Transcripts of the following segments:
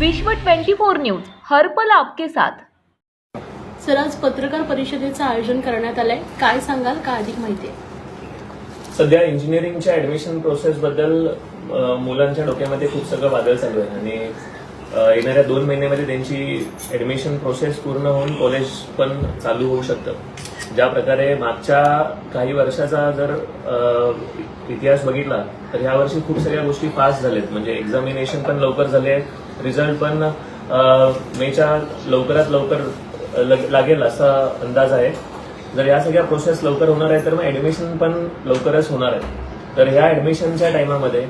विश्व 24 न्यूज हर्पल आपके साथ. सर आज पत्रकार परिषदेचं आयोजन करण्यात आलंय. काय सांगाल? का अधिक माहिती आहे? सध्या इंजिनिअरिंगच्या ऍडमिशन प्रोसेस बद्दल मुलांच्या डोक्यामध्ये खूप सगळं वादळ चालू आहे. आणि येणाऱ्या दोन महिन्यामध्ये त्यांची ऍडमिशन प्रोसेस पूर्ण होऊन कॉलेज पण चालू होऊ शकतं. ज्या प्रकारे मागच्या काही वर्षाचा जर इतिहास बघितला तर ह्या वर्षी खूप सगळ्या गोष्टी फास्ट झालेत. म्हणजे एक्झामिनेशन पण लवकर झाले रिझल्ट पण मेच्या लवकरात लवकर लग- लागेल असा अंदाज आहे. जर या सगळ्या प्रोसेस लवकर होणार आहे तर मग ऍडमिशन पण लवकरच होणार आहे. तर ह्या ऍडमिशनच्या टायमामध्ये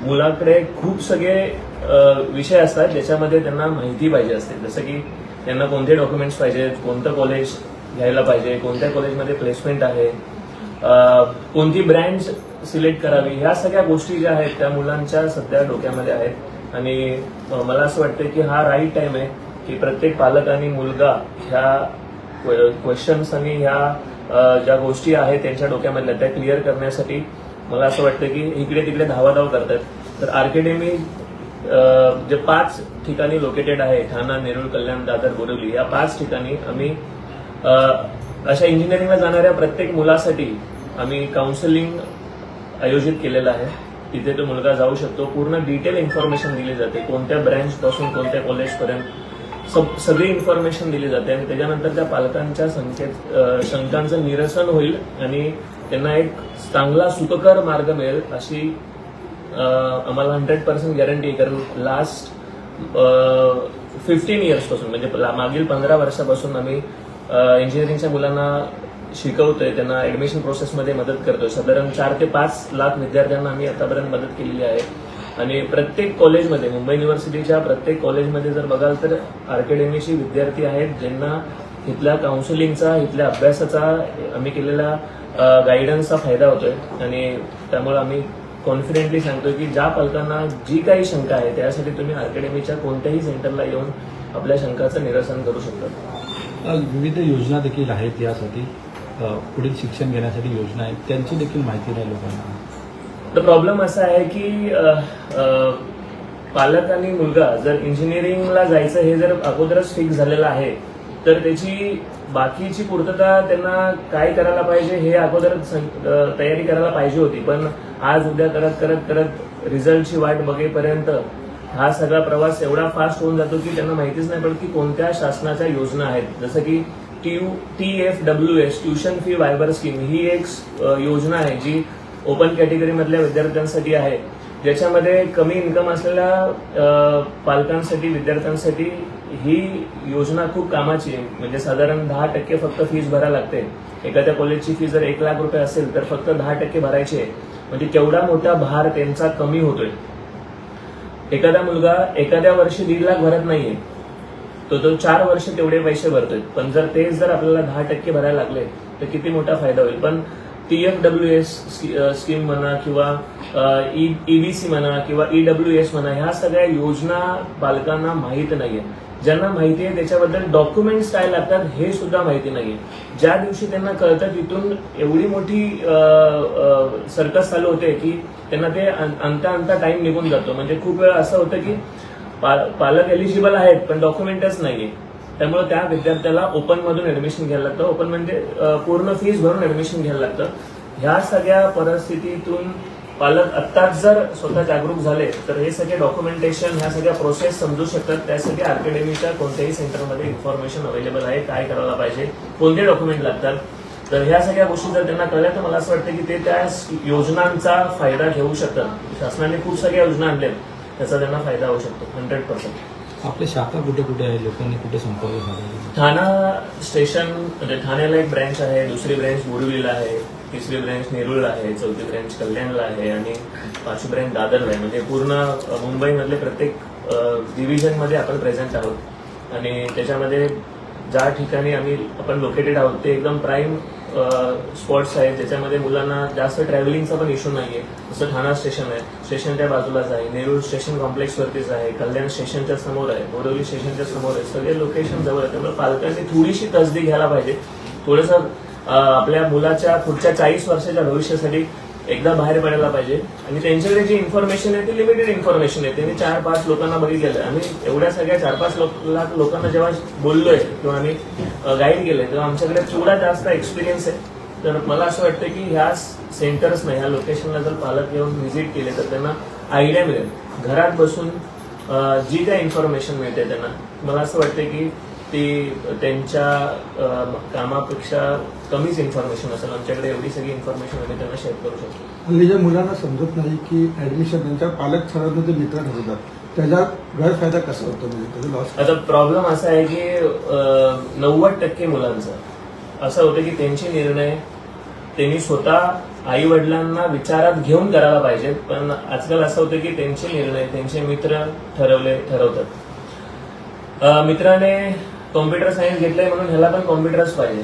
मुलाकडे खूप सगळे विषय असतात ज्याच्यामध्ये त्यांना माहिती पाहिजे असते. जसं की त्यांना कोणते डॉक्युमेंट्स पाहिजेत कोणतं कॉलेज घ्यायला पाहिजे कोणत्या कॉलेजमध्ये प्लेसमेंट आहे कोणती ब्रँच सिलेक्ट करावी ह्या सगळ्या गोष्टी ज्या आहेत त्या मुलांच्या सध्या डोक्यामध्ये आहेत. आणि मला असं वाटतं की हा राईट टाइम आहे की प्रत्येक पालक आणि मुलगा ह्या क्वेश्चन्स आणि ह्या ज्या गोष्टी आहेत त्यांच्या डोक्यामधल्या त्या क्लिअर करण्यासाठी मला असं वाटतं की इकडे तिकडे धावाधाव करतात. तर आर्केडेमी जे पाच ठिकाणी लोकेटेड आहे ठाणा नेरूळ कल्याण दादर बोरिवली या पाच ठिकाणी आम्ही अशा इंजिनिअरिंगला जाणाऱ्या प्रत्येक मुलासाठी आम्ही काउन्सिलिंग आयोजित केलेलं आहे. तिथे तो मुलगा जाऊ शकतो. पूर्ण डिटेल इन्फॉर्मेशन दिली जाते. कोणत्या ब्रँचपासून कोणत्या कॉलेजपर्यंत सब सगळी इन्फॉर्मेशन दिली जाते. आणि त्याच्यानंतर त्या पालकांच्या संख्येत शंकांचं निरसन होईल आणि त्यांना एक चांगला सुखकर मार्ग मिळेल अशी आम्हाला हंड्रेड पर्सेंट गॅरंटी आहे. कारण लास्ट फिफ्टीन इयर्सपासून म्हणजे मागील पंधरा वर्षापासून आम्ही इंजिनिअरिंगच्या मुलांना शिकवतोय त्यांना ऍडमिशन प्रोसेसमध्ये मदत करतोय. साधारण चार ते पाच लाख विद्यार्थ्यांना आम्ही आतापर्यंत मदत केलेली आहे. आणि प्रत्येक कॉलेजमध्ये मुंबई युनिव्हर्सिटीच्या प्रत्येक कॉलेजमध्ये जर बघाल तर अकॅडमीची विद्यार्थी आहेत ज्यांना इथल्या काउन्सिलिंगचा इथल्या अभ्यासाचा आम्ही केलेला गायडन्सचा फायदा होतोय. आणि त्यामुळे आम्ही कॉन्फिडेंटली सांगतोय की ज्या पालकांना जी काही शंका आहे त्यासाठी तुम्ही अकॅडमीच्या कोणत्याही सेंटरला येऊन आपल्या शंकाचं निरसन करू शकता. विविध योजना देखील आहेत यासाठी. पुढील शिक्षण घेण्यासाठी योजना आहेत त्यांची देखील माहिती नाही लोकांना. तर प्रॉब्लेम असा आहे की पालक आणि मुलगा जर इंजिनिअरिंगला जायचं हे जर अगोदरच फिक्स झालेलं आहे तर त्याची बाकीची पूर्तता त्यांना काय करायला पाहिजे हे अगोदरच सं- तयारी करायला पाहिजे होती. पण आज उद्या करत करत करत रिझल्टची वाट बघेपर्यंत हा सगळा प्रवास एवढा फास्ट होऊन जातो की त्यांना माहितीच नाही पडत की कोणत्या शासनाच्या योजना आहेत. जसं की T T F W S tuition fee waiver scheme ही एक योजना आहे जी ओपन कॅटेगरीमधल्या विद्यार्थ्यांसाठी आहे. ज्याच्यामध्ये कमी इन्कम असलेल्या पालकांसाठी विद्यार्थ्यांसाठी ही योजना खूप कामाची आहे. म्हणजे साधारण दहा टक्के फक्त फीज भरायला लागते. एखाद्या कॉलेजची फी जर एक लाख रुपये असेल तर फक्त दहा टक्के भरायची आहे. म्हणजे केवढा मोठा भार त्यांचा कमी होतोय. एखादा मुलगा एखाद्या वर्षी दीड लाख भरत नाहीये. तो तो चार वर्ष तेवढे पैसे भरतोय. पण जर तेच जर आपल्याला दहा टक्के भरायला लागले तर किती मोठा फायदा होईल? पण T F W S scheme म्हणा किंवा ईबीसी e, म्हणा किंवा ईडब्ल्यू एस म्हणा ह्या सगळ्या योजना पालकांना माहीत नाहीये. ज्यांना माहिती आहे त्याच्याबद्दल डॉक्युमेंट्स काय लागतात हे सुद्धा माहिती नाहीये. ज्या दिवशी त्यांना कळतं तिथून एवढी मोठी सर्कस चालू होते की त्यांना ते अंता अंता टाइम निघून जातो. म्हणजे खूप वेळा असं होतं की पा- पालक एलिजिबल आहेत पण डॉक्युमेंटच नाहीये. त्यामुळे त्या विद्यार्थ्याला ओपन मधून ऍडमिशन घ्यायला लागतं. ओपन म्हणजे पूर्ण फीस भरून ऍडमिशन घ्यायला लागतं. ह्या सगळ्या परिस्थितीतून पालक आत्ताच जर स्वतः जागरूक झाले तर हे सगळे डॉक्युमेंटेशन ह्या सगळ्या प्रोसेस समजू शकतात. त्यासाठी अकॅडमीच्या कोणत्याही सेंटरमध्ये इन्फॉर्मेशन अवेलेबल आहे काय करायला पाहिजे कोणते डॉक्युमेंट लागतात. तर ह्या सगळ्या गोष्टी जर त्यांना कळल्या तर मला असं वाटतं की ते त्या योजनांचा फायदा घेऊ शकतात. शासनाने खूप सगळ्या योजना आणल्यात. त्याचा त्यांना फायदा होऊ शकतो हंड्रेड पर्सेंट आपल्या शाखा कुठे कुठे आहे? लोकांनी कुठे संपर्क साधायचा ठाणा स्टेशन म्हणजे ठाण्याला एक ब्रँच आहे दुसरी ब्रँच बोरिवलीला आहे तिसरी ब्रँच नेरूळला आहे चौथी ब्रँच कल्याणला आहे आणि पाचवी ब्रँच दादरला आहे. म्हणजे पूर्ण मुंबईमधले प्रत्येक डिव्हिजनमध्ये आपण प्रेझेंट आहोत. आणि त्याच्यामध्ये ज्या ठिकाणी आम्ही आपण लोकेटेड आहोत ते एकदम प्राईम स्पॉट्स आहेत ज्याच्यामध्ये मुलांना जास्त ट्रॅव्हलिंगचा पण इश्यू नाहीये. जसं ठाणा स्टेशन आहे स्टेशनच्या बाजूलाच आहे. नेरूळ स्टेशन कॉम्प्लेक्सवरतीच आहे. कल्याण स्टेशनच्या समोर आहे. बोरवली स्टेशनच्या समोर आहे. सगळे लोकेशन जवळ आहे. त्यामुळे पालकांनी थोडीशी तसदी घ्यायला पाहिजे. थोडंसं आपल्या मुलाच्या पुढच्या चाळीस वर्षाच्या भविष्यासाठी एकदा बाहेर पडायला पाहिजे. आणि त्यांच्याकडे जी इन्फॉर्मेशन आहे ती लिमिटेड इन्फॉर्मेशन आहे. त्यांनी चार पाच लोकांना बघितलेलं आहे. आम्ही एवढ्या सगळ्या चार पाच लोक लाख लोकांना जेव्हा बोललोय किंवा आम्ही गाईड केलंय तेव्हा आमच्याकडे तेवढा जास्त एक्सपिरियन्स आहे. तर मला असं वाटतं की ह्या सेंटर्सना ह्या लोकेशनला जर पालक येऊन व्हिजिट केले तर त्यांना आयडिया मिळेल. घरात बसून जी काय इन्फॉर्मेशन मिळते त्यांना मला असं वाटतं की ती त्यांच्या कामापेक्षा कमीच इन्फॉर्मेशन असेल. आमच्याकडे एवढी सगळी इन्फॉर्मेशन आम्ही त्यांना शेअर करू शकतो. हल्ली ज्या मुलांना समजत नाही की ऍडमिशन त्यांच्या पालक ठरवण्याचे मित्र ठरवतात त्याचा गैरफायदा कसा होतो? म्हणजे त्याचा लॉस आता प्रॉब्लेम असा आहे की नव्वद टक्के मुलांचं असं होतं की त्यांचे निर्णय त्यांनी स्वतः आई वडिलांना विचारात घेऊन करायला पाहिजेत पण आजकाल असं होतं की त्यांचे निर्णय त्यांचे मित्र ठरवले ठरवतात. मित्राने कॉम्प्युटर सायन्स घेतलंय म्हणून ह्याला पण कॉम्प्युटरच पाहिजे.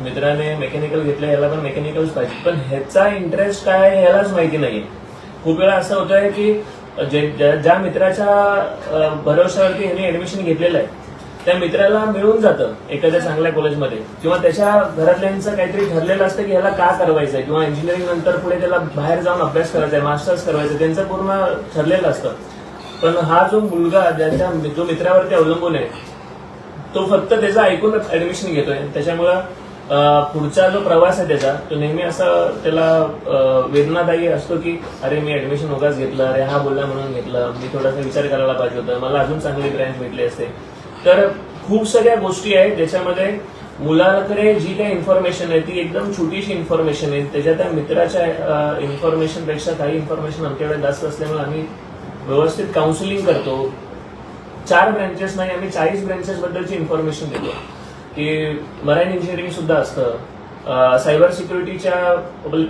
मित्राने मेकॅनिकल घेतलंय ह्याला पण मेकॅनिकलच पाहिजे. पण ह्याचा इंटरेस्ट काय आहे ह्यालाच माहिती नाहीये. खूप वेळा असं होतंय की जे- ज्या ज्या मित्राच्या भरोश्यावरती ह्याने ऍडमिशन घेतलेलं आहे त्या मित्राला मिळून जातं एखाद्या चांगल्या कॉलेजमध्ये किंवा त्याच्या घरातल्यांचं काहीतरी ठरलेलं असतं की ह्याला का करवायचं आहे किंवा इंजिनिअरिंग नंतर पुढे त्याला बाहेर जाऊन अभ्यास करायचा आहे मास्टर्स करायचं त्यांचं पूर्ण ठरलेलं असतं. पण हा जो मुलगा ज्याच्या जो मित्रावरती अवलंबून आहे तो फक्त त्याचं ऐकून ऍडमिशन घेतोय. त्याच्यामुळं पुढचा जो प्रवास आहे त्याचा तो नेहमी असा त्याला वेदनादायी असतो की अरे मी ऍडमिशन उगाच घेतलं अरे हा बोलला म्हणून घेतलं मी थोडासा विचार करायला पाहिजे होतं मला अजून चांगली ब्रँच भेटली असते. तर खूप सगळ्या गोष्टी आहेत ज्याच्यामध्ये मुलाकडे जी काही इन्फॉर्मेशन आहे ती एकदम छोटीशी इन्फॉर्मेशन आहे. त्याच्या त्या मित्राच्या इन्फॉर्मेशनपेक्षा काही इन्फॉर्मेशन आमच्याकडे जास्त असल्यामुळे आम्ही व्यवस्थित काउन्सिलिंग करतो. चार ब्रँचेस नाही आम्ही चाळीस ब्रँचेस बद्दलची इन्फॉर्मेशन देतो. की मराईन इंजिनिअरिंग सुद्धा असतं. सायबर सिक्युरिटीच्या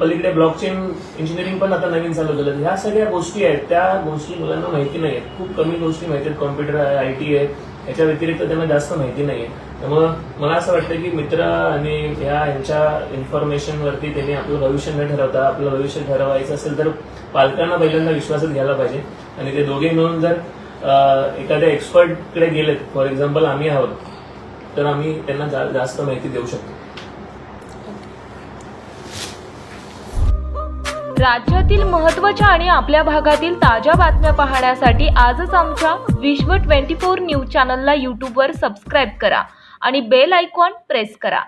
पलीकडे ब्लॉकचेन इंजिनिअरिंग पण आता नवीन चालू झालं. ह्या सगळ्या गोष्टी आहेत. त्या गोष्टी मुलांना माहिती नाही आहेत खूप कमी गोष्टी माहिती आहेत. कॉम्प्युटर आहे आय टी आहे. याच्या व्यतिरिक्त त्यांना जास्त माहिती नाही आहे त्यामुळं मला असं वाटतं की मित्र आणि ह्या यांच्या इन्फॉर्मेशनवरती त्यांनी आपलं भविष्य न ठरवता आपलं भविष्य ठरवायचं असेल तर पालकांना पहिल्यांदा विश्वासात घ्यायला पाहिजे. आणि ते दोघे मिळून जर एखाद्या एक्सपर्टकडे गेलेत. फॉर एक्झाम्पल आम्ही आहोत. तर आम्ही त्यांना जा- जास्त माहिती देऊ शकतो. राज्यातील महत्त्वाच्या आणि आपल्या भागातील ताज्या बातम्या पाहण्यासाठी आजच आमच्या विश्व ट्वेंटी फोर न्यूज चॅनलला यूट्यूबवर सबस्क्राईब करा आणि बेल आयकॉन प्रेस करा.